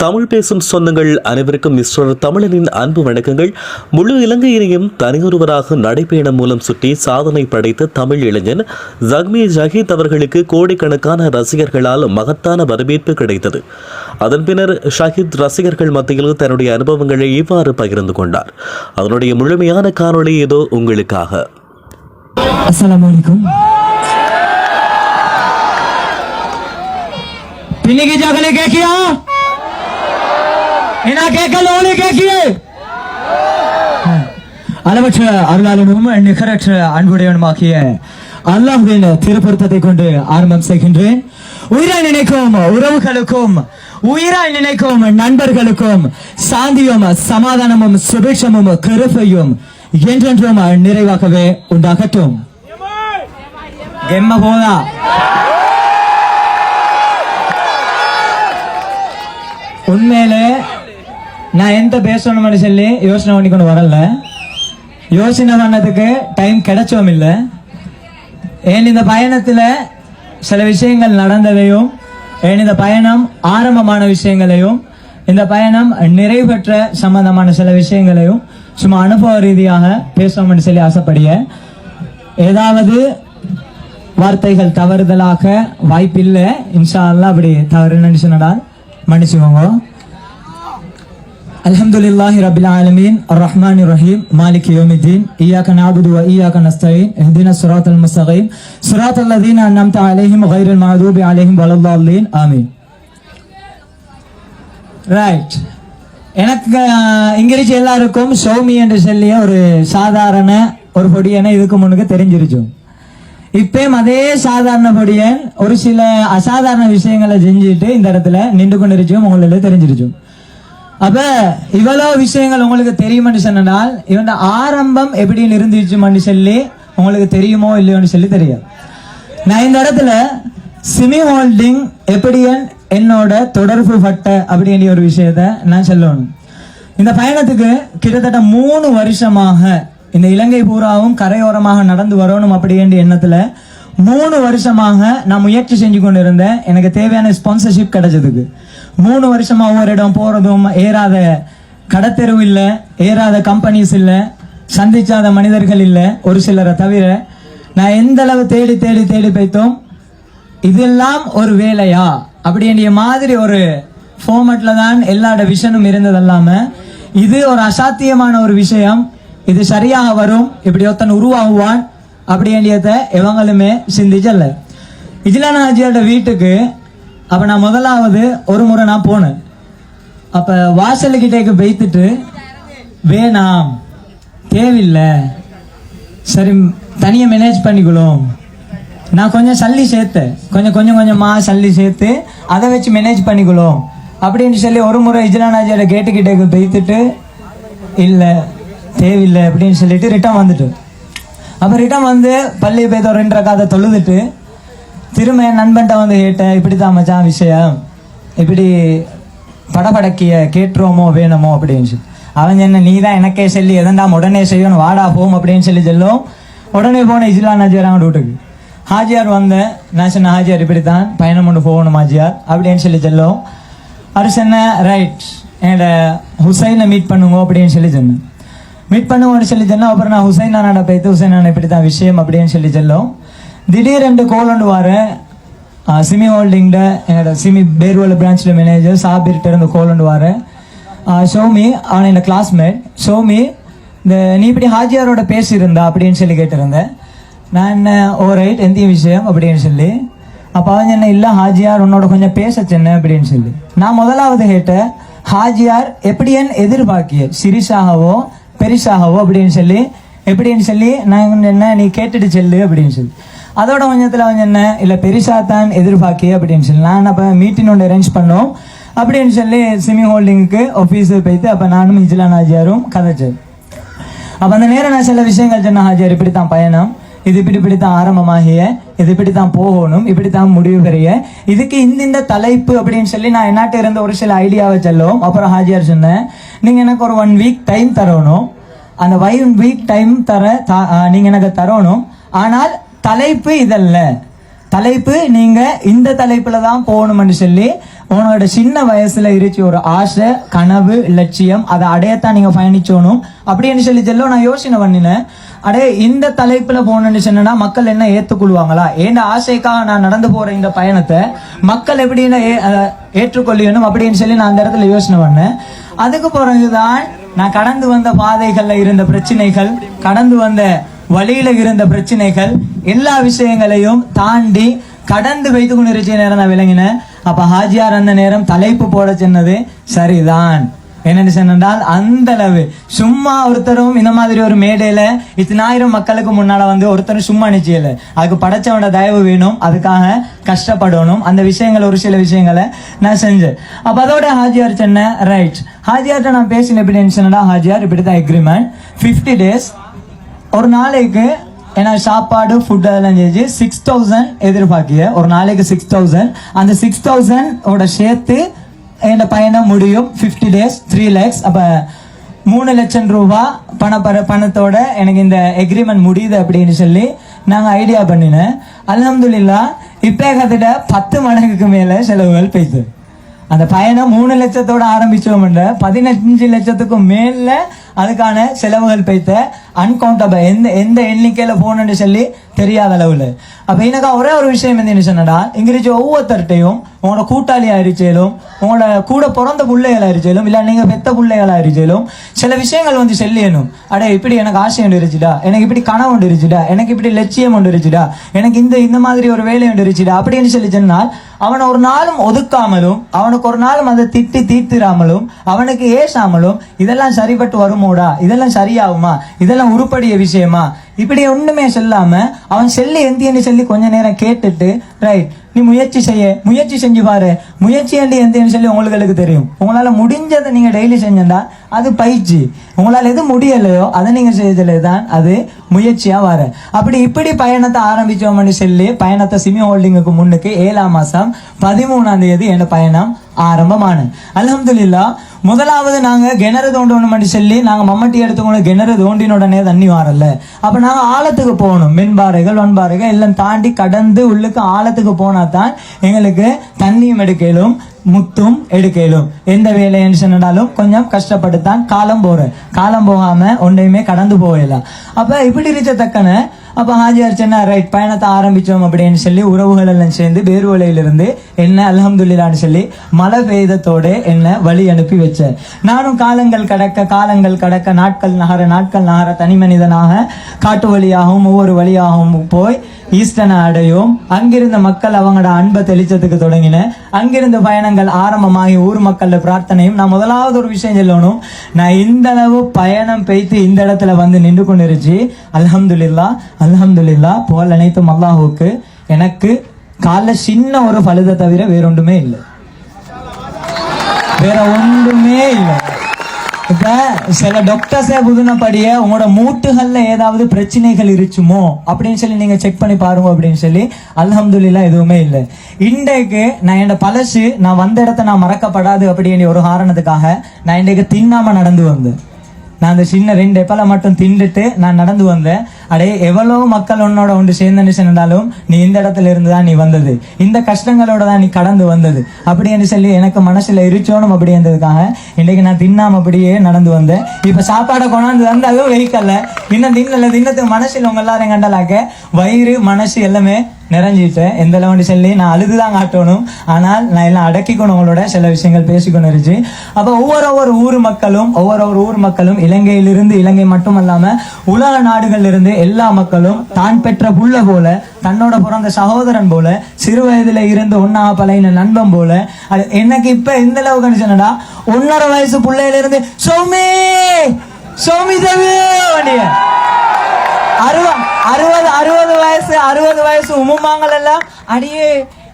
தமிழ் பேசும் சொந்தங்கள் அனைவருக்கும் மிஸ்டர் தமிழனின் அன்பு வணக்கங்கள் முழு இலங்கையினையும் தனியொருவராக நடைபயணம் மூலம் சுற்றி சாதனை படைத்த தமிழ் இளைஞன் ஜக்மி ஜஹீத் அவர்களுக்கு கோடிக்கணக்கான ரசிகர்களால் மகத்தான வரவேற்பு கிடைத்தது அதன் பின்னர் ஷஹீத் ரசிகர்கள் மத்தியில் தன்னுடைய அனுபவங்களை இவ்வாறு பகிர்ந்து கொண்டார் அதனுடைய முழுமையான காணொளி ஏதோ உங்களுக்காக अस्सलाम वालेकुम पिन्नी की जगह ने क्या நான் கேட்கலோன்னு கேட்கிய? அளவற்ற அருளாளனும் நிகரற்ற அன்புடையவனுமாகிய அல்லாஹுவின் திருப்பொருத்தத்தை கொண்டு ஆரம்பம் செய்கின்றேன். உயிராய் நினைக்கும் உறவுகளுக்கும் உயிராய் நினைக்கும் நண்பர்களுக்கும் சாந்தியும் சமாதானமும் சுபிட்சமும் கருப்பையும் என்றென்றும் நிறைவாகவே உண்டாகட்டும். கெம்ம போதா உண்மையிலே நான் எந்த பேசணும்னு சொல்லி யோசனை பண்ணி கொண்டு வரல. யோசனை பண்ணதுக்கு டைம் கிடைச்சோம் இல்லை ஏன் இந்த பயணத்தில் சில விஷயங்கள் நடந்ததையும் ஏன் இந்த பயணம் ஆரம்பமான விஷயங்களையும் இந்த பயணம் நிறைவு பெற்ற சம்பந்தமான சில விஷயங்களையும் சும்மா அனுபவ ரீதியாக பேசணும்னு சொல்லி ஆசைப்படிய ஏதாவது வார்த்தைகள் தவறுதலாக வாய்ப்பில்லை. இன்ஷா அல்லா அப்படி தவறு நினைச்சுனடா மன்னிச்சுக்கோங்க. الحمد لله رب العالمين الرحمن الرحيم مالك يوم الدين إياك نعبد وإياك نستعين اهدنا الصراط المستقيم صراط الذين أنعمت عليهم غير المغضوب عليهم ولا الضالين آمين ரைட் எனக்கு அஹ், இங்கிலீஷ் எல்லாருக்கும் சௌமி என்று சொல்லிய ஒரு சாதாரண ஒரு பொடியனை இதுக்கு முன்னுக்கு தெரிஞ்சிருச்சோம் இப்பயும் அதே சாதாரண பொடியன் ஒரு சில அசாதாரண விஷயங்களை செஞ்சுட்டு இந்த இடத்துல நின்று கொண்டிருச்சோம் உங்களுக்கு தெரிஞ்சிருச்சோம் அப்ப இவ்வளவு விஷயங்கள் உங்களுக்கு தெரியுமென்னு சொன்னால் இவன் ஆரம்பம் எப்படின்னு இருந்துச்சுன்னு சொல்லி உங்களுக்கு தெரியுமோ இல்லையோன்னு சொல்லி தெரியும் நான் இந்த இடத்துல சிமி ஹோல்டிங் எப்படியன் என்னோட தொடர்பு பட்ட அப்படிங்கிற ஒரு விஷயத்த நான் சொல்லணும். இந்த பயணத்துக்கு கிட்டத்தட்ட மூணு வருஷமாக இந்த இலங்கை பூராவும் கரையோரமாக நடந்து வரணும் அப்படின்ற எண்ணத்துல மூணு வருஷமாக நான் முயற்சி செஞ்சு கொண்டு இருந்தேன் எனக்கு தேவையான ஸ்பான்சர்ஷிப் கிடைச்சதுக்கு. மூணு வருஷமா ஒவ்வொரு இடம் போறதும் ஏறாத கடத்தெருவு இல்லை ஏறாத கம்பெனிஸ் இல்லை சந்திச்சாத மனிதர்கள் இல்லை ஒரு சிலரை தவிர நான் எந்த அளவு தேடி தேடி தேடி போய்த்தோம்? இதெல்லாம் ஒரு வேலையா? அப்படின்ற மாதிரி ஒரு ஃபோமெட்டில் தான் எல்லாரோட விஷனும் இருந்தது இது ஒரு அசாத்தியமான ஒரு விஷயம். இது சரியாக வரும். இப்படி ஒருத்தன் உருவாகுவான். அப்படின்றத இவங்களுமே சிந்திச்சல்ல இஜ்லானா ஹாஜியோட வீட்டுக்கு அப்போ நான் முதலாவது ஒரு முறை நான் போனேன். அப்போ வாசலுக்கிட்டேக்கு வைத்துட்டு வேணாம் தேவையில்லை. சரி தனியாக மேனேஜ் பண்ணிக்கலாம் நான் கொஞ்சம் சல்லி சேர்த்தேன். கொஞ்சம் கொஞ்சம் கொஞ்சமாக சல்லி சேர்த்து அதை வச்சு மேனேஜ் பண்ணிக்கலாம் அப்படின்னு சொல்லி ஒரு முறை இஜ்லானாஜியோட கேட்டுக்கிட்டே பேத்துட்டு இல்லை தேவையில்லை. அப்படின்னு சொல்லிட்டு ரிட்டர்ன் வந்துட்டு. அப்போ ரிட்டர்ன் வந்து பள்ளி போய் ரெண்டு ரெண்டரை தொழுதுட்டு திரும்ப என் நண்பன்ட்ட வந்து கேட்டேன் இப்படி தான் மச்சான் விஷயம் இப்படி படபடக்கிய கேட்டுருவோமோ வேணுமோ? அப்படின்னு சொல்லி. அவன் என்ன நீ தான் எனக்கே சொல்லி எதண்டாம் உடனே செய்யணும் வாடா போம் அப்படின்னு சொல்லி சொல்லும். உடனே போன இஸ்லா நாஜியார் அவங்க வீட்டுக்கு. ஹாஜியார் வந்தேன். நான் சொன்ன ஹாஜியார் இப்படி தான் பயணம் கொண்டு போகணும் ஹாஜியார் அப்படின்னு சொல்லி சொல்லும். அவர் சொன்ன ரைட் என்னோட ஹுசைனை மீட் பண்ணுங்க அப்படின்னு சொல்லி சொன்னேன். மீட் பண்ணுவோம்னு சொல்லி சொன்னால் அப்புறம் நான் ஹுசைன் பேத்து ஹுசைனான ஹுசைன் இப்படி தான் விஷயம் அப்படின்னு சொல்லி சொல்லும். திடீரென்று கோல் ஒன்று வரேன் சிமி ஹோல்டிங்கில் என்னோட சிமி பேர்வல பிரான்ச்சில் மேனேஜர் சாபிர்கிட்ட இருந்து கோல் ஒன்று வரேன் ஷோமி அவன் என்னோட கிளாஸ்மேட் ஷோமி இந்த நீ இப்படி ஹாஜியாரோட பேசியிருந்தா அப்படின்னு சொல்லி கேட்டிருந்தேன். நான் என்ன ஓ ரைட் எந்த விஷயம் அப்படின்னு சொல்லி. அப்போ அவன் என்ன இல்லை ஹாஜியார் உன்னோட கொஞ்சம் பேச சென்ன அப்படின்னு சொல்லி. நான் முதலாவது கேட்டேன் ஹாஜியார் எப்படின்னு எதிர்பார்க்கிய? சிரிசாகவோ பெரிசாகவோ? அப்படின்னு சொல்லி. எப்படின்னு சொல்லி நான் என்ன நீ கேட்டுட்டு செல்லு அப்படின்னு சொல்லி. அதோட கொஞ்சத்தில் அவன் என்ன இல்லை பெரிசா தான் எதிர்பார்க்கி அப்படின்னு சொல்லி. நான் அப்போ மீட்டிங் ஒன்று அரேஞ்ச் பண்ணோம். அப்படின்னு சொல்லி சிமி ஹோல்டிங்க்கு ஆஃபீஸு போய்த்து அப்போ நானும் இஜ்லான் ஹாஜியாரும் கதைச்சேன் அப்போ அந்த நேரம் நான் சில விஷயங்கள் சொன்ன ஹாஜியார் இப்படி தான் பயணம். இது இப்படி இப்படி தான் ஆரம்பமாகிய. இது இப்படி தான் போகணும். இப்படி தான் முடிவு பெரிய. இதுக்கு இந்த இந்த தலைப்பு அப்படின்னு சொல்லி நான் என்னாட்ட இருந்த ஒரு சில ஐடியாவை செல்லும். அப்புறம் ஹாஜியார் சொன்னேன் நீங்கள் எனக்கு ஒரு ஒன் வீக் டைம் தரணும். அந்த ஒன் வீக் டைம் தர த- எனக்கு தரணும். ஆனால் தலைப்பு இதல்ல. தலைப்பு நீங்க இந்த தலைப்புல தான் போகணும்னு சொல்லி உனோட சின்ன வயசுல இருச்சு ஒரு ஆசை கனவு லட்சியம் அதை அடையத்தான் நீங்க பயணிச்சோணும். அப்படின்னு சொல்லி செல்ல நான் யோசனை பண்ணினேன். அடே இந்த தலைப்புல போகணுன்னு சொன்னா மக்கள் என்ன ஏத்துக்கொள்வாங்களா? ஏண்ட ஆசைக்காக நான் நடந்து போற இந்த பயணத்தை மக்கள் எப்படின்னு ஏ- ஏற்றுக்கொள்ளணும் அப்படின்னு சொல்லி நான் அந்த இடத்துல யோசனை பண்ணேன். அதுக்கு பிறகுதான் நான் கடந்து வந்த பாதைகள்ல இருந்த பிரச்சனைகள் கடந்து வந்த வழியில இருந்த பிரச்சனைகள் எல்லா விஷயங்களையும் தாண்டி கடந்து வைத்து கொண்டு இருக்க நேரம் நான் விளங்கினேன். அப்ப ஹாஜியார் அந்த நேரம் தலைப்பு போட சொன்னது சரிதான். என்னென்னு சொன்னால் அந்த அளவு. சும்மா ஒருத்தரும் இந்த மாதிரி ஒரு மேடையில இத்தனாயிரம் மக்களுக்கு முன்னால வந்து ஒருத்தரும் சும்மா நிச்சயல அதுக்கு படைச்சவனோட தயவு வேணும் அதுக்காக கஷ்டப்படணும். அந்த விஷயங்கள் ஒரு சில விஷயங்களை நான் செஞ்சேன். அப்ப அதோட ஹாஜியார் சொன்ன ரைட் ஹாஜியார்ட்ட நான் பேசின எப்படி சொன்னா ஹாஜியார் இப்படிதான் எக்ரிமெண்ட் ஃபிஃப்டி டேஸ் ஒரு நாளைக்கு ஏன்னா சாப்பாடு ஃபுட் அதெல்லாம் செஞ்சு சிக்ஸ் தௌசண்ட் எதிர்பார்க்கிய. ஒரு நாளைக்கு சிக்ஸ் தௌசண்ட் அந்த சிக்ஸ் தௌசண்ட் சேர்த்து என் பயணம் முடியும். ஃபிஃப்டி டேஸ் த்ரீ லேக்ஸ் அப்போ மூணு லட்சம் ரூபா பண பணத்தோட எனக்கு இந்த எக்ரிமெண்ட் முடியுது அப்படின்னு சொல்லி நாங்கள் ஐடியா பண்ணினேன். அலமதுல்லா இப்போ கிட்டத்தட்ட பத்து மடங்குக்கு மேலே செலவுகள் பெய்யுது அந்த பயணம் மூணு லட்சத்தோட ஆரம்பிச்சோம்ன்ற பதினஞ்சு லட்சத்துக்கும் மேலே அதுக்கான செலவுகள் பைத்த அன்கவுண்டபிள் எந்த எந்த எண்ணிக்கையில் போகணும்னு சொல்லி தெரியாத அளவில். அப்போ எனக்கா ஒரே ஒரு விஷயம் என்ன சொன்னடா இங்கிருச்சு ஒவ்வொருத்தர்கிட்டையும் உங்களோட கூட்டாளி இருச்சேலும் உங்களோட கூட பிறந்த பிள்ளைகள் இருச்சேலும் இல்லை நீங்கள் பெத்த பிள்ளைகள் இருச்சேலும் சில விஷயங்கள் வந்து செல்லியணும். அடே இப்படி எனக்கு ஆசை ஒன்று இருச்சுடா எனக்கு இப்படி கனவு ஒன்று இருச்சுடா எனக்கு இப்படி லட்சியம் ஒன்று இருச்சுடா எனக்கு இந்த இந்த மாதிரி ஒரு வேலை ஒன்று இருச்சுடா அப்படின்னு சொல்லி சொன்னால் அவனை ஒரு நாளும் ஒதுக்காமலும் அவனுக்கு ஒரு நாளும் அதை திட்டி தீர்த்திராமலும் அவனுக்கு ஏசாமலும் இதெல்லாம் சரிப்பட்டு வருமோடா இதெல்லாம் சரியாகுமா? இதெல்லாம் உருப்படிய விஷயமா? இப்படி ஒண்ணுமே சொல்லாம அவன் செல்லு எந்தியன்னு சொல்லி கொஞ்ச நேரம் கேட்டுட்டு ரைட் நீ முயற்சி செய்ய. முயற்சி செஞ்சு பாரு. முயற்சி அண்டி எந்தியன்னு சொல்லி உங்களுக்கு தெரியும்? உங்களால முடிஞ்சதை நீங்க டெய்லி செஞ்சா அது பயிற்சி. உங்களால எது முடியலையோ அதை நீங்க செய்தது தான் அது முயற்சியா வர. அப்படி இப்படி பயணத்தை ஆரம்பிச்சோம்னு சொல்லி பயணத்தை சிமி ஹோல்டிங்குக்கு முன்னுக்கு ஏழாம் மாசம் பதிமூணாம் தேதி என் பயணம் ஆரம்பமான அலமதுல்லா முதலாவது நாங்கள் கிணறு தோண்டணும் மட்டும் சொல்லி நாங்கள் மம்மட்டி எடுத்துக்கணும் கிணறு தோண்டின உடனே தண்ணி வரல. அப்போ நாங்கள் ஆழத்துக்கு போகணும். மின்பாறைகள் ஒன்பாறைகள் எல்லாம் தாண்டி கடந்து உள்ளுக்கு ஆழத்துக்கு போனால் தான் எங்களுக்கு தண்ணியும் எடுக்கலும் முத்தும் எடுக்கலும். எந்த வேலைன்னு சொன்னாலும் கொஞ்சம் கஷ்டப்பட்டு தான் காலம் போகிறேன் காலம் போகாமல் ஒன்றையுமே கடந்து போகலாம் அப்போ இப்படி இருச்சத்தக்கன அப்போ ஹாஜியார் சொன்னா ரைட் பயணத்தை ஆரம்பித்தோம் அப்படின்னு சொல்லி உறவுகள் எல்லாம் சேர்ந்து பேருவலையிலிருந்து என்ன அல்ஹம்துலில்லான்னு சொல்லி மழை பெய்தத்தோடு என்ன வழி அனுப்பி வச்சேன் நானும் காலங்கள் கடக்க காலங்கள் கடக்க நாட்கள் நகர நாட்கள் நகர தனி மனிதனாக காட்டு வழியாகவும் ஒவ்வொரு வழியாகவும் போய் ஈஸ்டனை அடையும். அங்கிருந்த மக்கள் அவங்களோட அன்பை தெளிச்சதுக்கு தொடங்கின. அங்கிருந்த பயணங்கள் ஆரம்பமாகி ஊர் மக்கள பிரார்த்தனையும் நான் முதலாவது ஒரு விஷயம் சொல்லணும். நான் இந்த அளவு பயணம் பெய்த்து இந்த இடத்துல வந்து நின்று கொண்டிருச்சு. அலமதுல்லா அலமதுல்லா புகழ் அனைத்தும் அல்லாஹுக்கு எனக்கு காலைல சின்ன ஒரு பழுதை தவிர வேற ஒன்றுமே இல்லை. வேற ஒன்றுமே இல்லை. இப்போ சில டாக்டர்ஸே புதுனப்படிய உங்களோட மூட்டுகளில் ஏதாவது பிரச்சனைகள் இருச்சுமோ அப்படின்னு சொல்லி நீங்கள் செக் பண்ணி பாருங்க அப்படின்னு சொல்லி அலமதுல்லா எதுவுமே இல்லை. இன்றைக்கு நான் என்னோட பழசு நான் வந்த இடத்த நான் மறக்கப்படாது அப்படின்னு ஒரு காரணத்துக்காக நான் இன்றைக்கு தின்னாமல் நடந்து வந்தேன். நான் அந்த சின்ன ரெண்டு எப்பல மட்டும் தின்றுட்டு நான் நடந்து வந்தேன். அடே எவ்வளவு மக்கள் உன்னோட ஒன்று சேர்ந்து சென்றாலும் நீ இந்த இடத்துல இருந்து தான் நீ வந்தது. இந்த கஷ்டங்களோட தான் நீ கடந்து வந்தது. அப்படின்னு சொல்லி எனக்கு மனசுல இருச்சோணும் அப்படின்றதுக்காக இன்னைக்கு நான் தின்னாம அப்படியே நடந்து வந்தேன். இப்ப சாப்பாடை கொண்டாந்து வந்து அதுவும் வெஹிக்கல்ல இன்னும் தின்னல தின்னத்துக்கு மனசில் உங்க எல்லாரும் கண்டலாக்க வயிறு மனசு எல்லாமே நிறைஞ்சிட்டேன் எந்த அளவுன்னு சொல்லி நான் அழுதுதான் காட்டணும். ஆனால் நான் எல்லாம் அடக்கிக்கணும் உங்களோட. சில விஷயங்கள் பேசிக்கொண்டு இருந்துச்சு அப்போ ஒவ்வொரு ஒவ்வொரு ஊர் மக்களும் ஒவ்வொரு ஒரு ஊர் மக்களும் இலங்கையிலிருந்து இலங்கை மட்டுமல்லாமல் உலக நாடுகளில் இருந்து எல்லா மக்களும் தான் பெற்ற புள்ள போல தன்னோட பிறந்த சகோதரன் போல சிறு வயதுல இருந்து ஒன்னா பழையின நண்பன் போல அது எனக்கு இப்ப எந்த அளவுக்கு கணிச்சனடா ஒன்னரை வயசு பிள்ளையில இருந்து சோமி! சௌமி தேவி! அறுபது அறுபது வயசு அறுபது வயசு உமுமாங்கள் எல்லாம் அடியே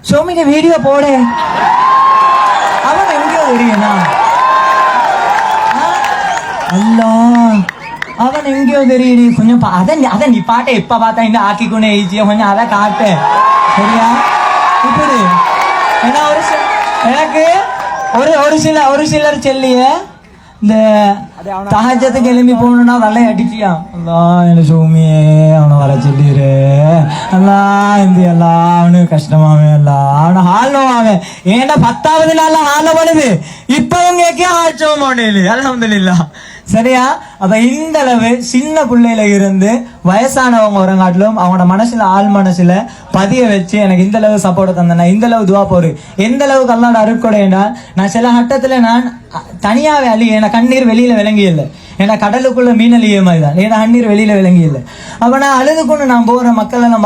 ஷோமினி வீடியோ போடு. அவன் எங்கேயோ தெரியுமா அல்லா அவன் எங்கேயோ தெரியுது கொஞ்சம் அதை அதை நீ- பாட்டை எப்ப பார்த்தா இந்த ஆக்கிக்கொண்டே ஈச்சியா கொஞ்சம் அதை காட்டு. சரியா? இப்படி. ஏன்னா ஒரு சில எனக்கு ஒரு ஒரு சில ஒரு சிலர் செல்லிய இந்த தகஜத்துக்கு கிளம்பி போகணும்னா வெள்ளை அடிச்சியான் அல்லா என்ன சோமியே அவனை வர சொல்லிடு அல்லா இந்த எல்லா அவனுக்கு கஷ்டமாவே எல்லாம் அவனை ஹாலோவாவே ஏன்னா பத்தாவது நாள் ஹால பண்ணுது இப்பவும் கேட்க ஆச்சம் அலமதுல்லா சரியா? அப்ப இந்த அளவு சின்ன பிள்ளையில இருந்து வயசானவங்க வரங்காட்டிலும் அவங்களோட மனசுல ஆள் மனசுல பதிய வச்சு எனக்கு இந்த அளவு சப்போர்ட் தந்தேன் இந்த அளவு துவா போரு எந்த அளவுக்கு அல்லாட அருட்கொடை என்றால் நான் சில கட்டத்துல நான் அ, தனியாவே அழி என கண்ணீர் வெளியில விளங்கி இல்லை ஏன்னா கடலுக்குள்ள மீனலிய மாதிரி தான் ஏன்னா கண்ணீர் வெளியில விளங்கி இல்லை அப்ப நான் அழுது கொண்டு நான் போற மக்கள் எல்லாம்